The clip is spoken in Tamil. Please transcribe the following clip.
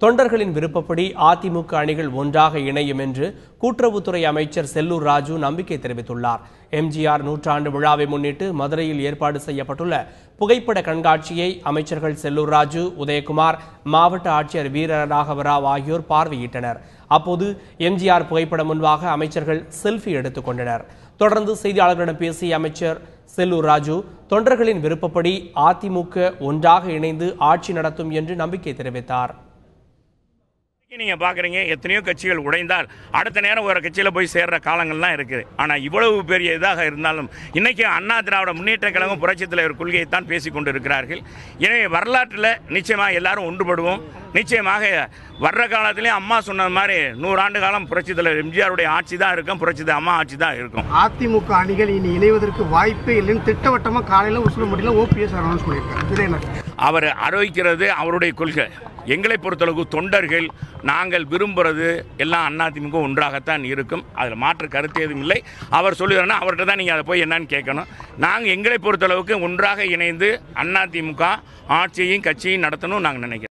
தொண்டர்களின் விருப்பப்படி அதிமுக அணிகள் ஒன்றாக இணையும் என்று கூட்டுறவுத்துறை அமைச்சர் செல்லூர் ராஜு நம்பிக்கை தெரிவித்துள்ளார். எம்ஜிஆர் நூற்றாண்டு விழாவை முன்னிட்டு மதுரையில் ஏற்பாடு செய்யப்பட்டுள்ள புகைப்பட கண்காட்சியை அமைச்சர்கள் செல்லூர் ராஜு உதயகுமார் மாவட்ட ஆட்சியர் வீரராகவராவ் ஆகியோர் பார்வையிட்டனர். அப்போது எம்ஜிஆர் புகைப்படம் முன்பாக அமைச்சர்கள் செல்ஃபி எடுத்துக் கொண்டனர். தொடர்ந்து செய்தியாளர்களிடம் பேசிய அமைச்சர் செல்லூர் ராஜு தொண்டர்களின் விருப்பப்படி அதிமுக ஒன்றாக இணைந்து ஆட்சி நடத்தும் என்று நம்பிக்கை தெரிவித்தார். நீங்கள் பார்க்குறீங்க எத்தனையோ கட்சிகள் உடைந்தால் அடுத்த நேரம் ஒரு கட்சியில் போய் சேர்ற காலங்கள்லாம் இருக்குது. ஆனால் இவ்வளவு பெரிய இதாக இருந்தாலும் இன்றைக்கி அண்ணா திராவிட முன்னேற்ற கழகம் புரட்சித் தலைவர் கொள்கையை தான் பேசிக்கொண்டு இருக்கிறார்கள் எனவே வரலாற்றில் நிச்சயமாக எல்லாரும் ஒன்றுபடுவோம். நிச்சயமாக வர்ற காலத்திலேயே அம்மா சொன்ன மாதிரி நூறாண்டு காலம் புரட்சி தலைவர் எம்ஜிஆருடைய ஆட்சி தான் இருக்கும் புரட்சி அம்மா ஆட்சி தான் இருக்கும். அதிமுக அணிகள் இனி இணைவதற்கு வாய்ப்பே இல்லைன்னு திட்டவட்டமாக காலையில் ஒரு சில முடியல ஓபிஎஸ் அனௌன்ஸ் பண்ணியிருக்காரு அவர் அறிவிக்கிறது அவருடைய கொள்கை. எங்களை பொறுத்தளவுக்கு தொண்டர்கள் நாங்கள் விரும்புகிறது எல்லாம் அதிமுக ஒன்றாகத்தான் இருக்கும். அதில் மாற்று கருத்து எதுவும் இல்லை. அவர் சொல்லுகிறாருன்னா அவர்கிட்ட தான் நீங்கள் அதை போய் என்னன்னு கேட்கணும். நாங்கள் எங்களை பொறுத்தளவுக்கு ஒன்றாக இணைந்து அதிமுக ஆட்சியையும் கட்சியையும் நடத்தணும் நாங்கள் நினைக்கிறோம்.